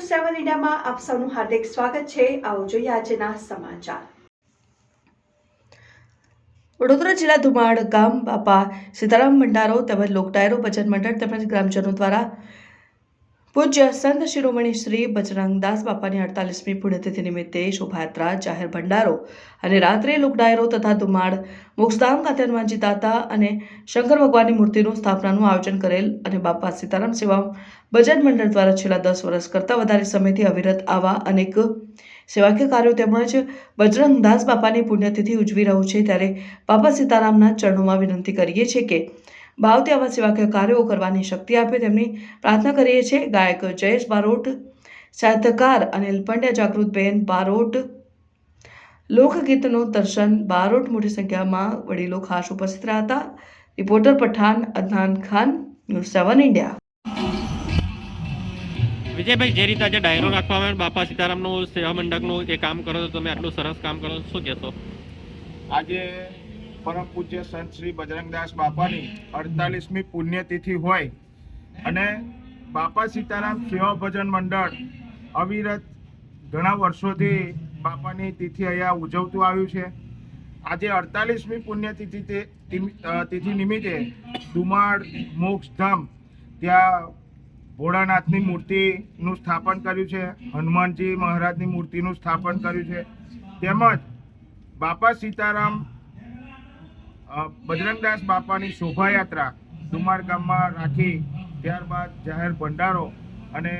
સેવન ઇન્ડિયામાં આપ સૌનું હાર્દિક સ્વાગત છે. આવો જોઈએ આજના સમાચાર. વડોદરા જિલ્લા ધુમાડ ગામ બાપા સીતારામ ભંડારો તેમજ લોકડાયરો ભજન મંડળ તેમજ ગ્રામજનો દ્વારા પૂજ્ય સંત શિરોમણી શ્રી બજરંગદાસ બાપાની અડતાલીસમી પુણ્યતિથિ નિમિત્તે શોભાયાત્રા, જાહેર ભંડારો અને રાત્રે લોકડાયરો તથા ધુમાડ મોક્ષધામ ખાતે હનુમાનજી દાતા અને શંકર ભગવાનની મૂર્તિનું સ્થાપનાનું આયોજન કરેલ અને બાપા સીતારામ સેવા ભજન મંડળ દ્વારા છેલ્લા દસ વર્ષ કરતાં વધારે સમયથી અવિરત આવા અનેક સેવાકીય કાર્યો તેમજ બજરંગદાસ બાપાની પુણ્યતિથિ ઉજવી રહ્યું છે. ત્યારે બાપા સીતારામના ચરણોમાં વિનંતી કરીએ છીએ કે ભાવથી આવા સેવાકીય કાર્યો કરવાની શક્તિ આપે તેમની પ્રાર્થના કરીએ છીએ. ગાયક જયેશ બારોટ સાહિત્યકાર અનિલ પંડ્યા જાગૃતબેન બારોટ લોકગીતનું દર્શન બારોટ મોટી સંખ્યામાં વડીલો ખાસ ઉપસ્થિત રહ્યા હતા. Reporter Pathan Adnan Khan news seven India. Vijaybhai જે રીતે આજે ડાયરો રાખવામાં બાપા સીતારામનું સેવા મંડપનું એ કામ કરો છો તમે આટલું સરસ કામ કરો છો શું કહેશો? આજે પરમ પૂજ્ય સંત શ્રી બજરંગદાસ બાપાની અડતાલીસમી પુણ્યતિથિ હોય અને બાપા સીતારામ સેવા ભજન મંડળ અવિરત ઘણા વર્ષોથી બાપાની તિથિ અહીંયા ઉજવતું આવ્યું છે. આજે અડતાલીસમી પુણ્યતિથિ તિથિ નિમિત્તે ડુમાડ મોક્ષધામ ત્યાં ભોળાનાથની મૂર્તિનું સ્થાપન કર્યું છે. હનુમાનજી મહારાજની મૂર્તિનું સ્થાપન કર્યું છે. તેમજ બાપા સીતારામ બજરંગદાસ બાપાની શોભાયાત્રા ધુમાર ગામમાં રાખી ત્યારબાદ જાહેર ભંડારો અને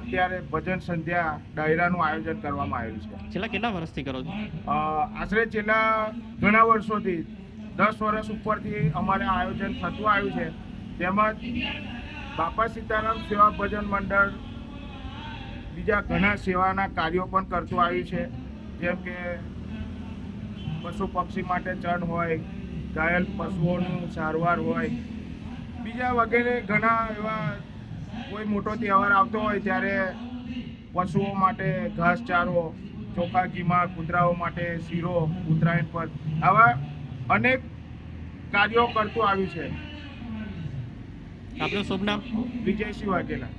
અત્યારે ભજન સંધ્યા ડાયરાનું આયોજન કરવામાં આવ્યું છે. છેલ્લા કેટલા વર્ષથી કરો છો? આશરે છેલ્લા ઘણા વર્ષોથી દસ વર્ષ ઉપરથી અમારે આયોજન થતું આવ્યું છે. તેમજ બાપા સીતારામ સેવા ભજન મંડળ બીજા ઘણા સેવાના કાર્યો પણ કરતું આવ્યું છે. જેમ કે પશુ પક્ષી માટે ચણ હોય ઘાયલ પશુઓનું સારવાર હોય બીજા વગેરે ઘણા એવા કોઈ મોટો તહેવાર આવતો હોય ત્યારે પશુઓ માટે ઘાસચારો ચોખા ઘીમા કૂતરાઓ માટે શીરો ઉત્તરાયણ પર આવા અનેક કાર્યો કરતું આવ્યું છે. આપનું શુભ નામ? વિજયસિંહ વાઘેલા.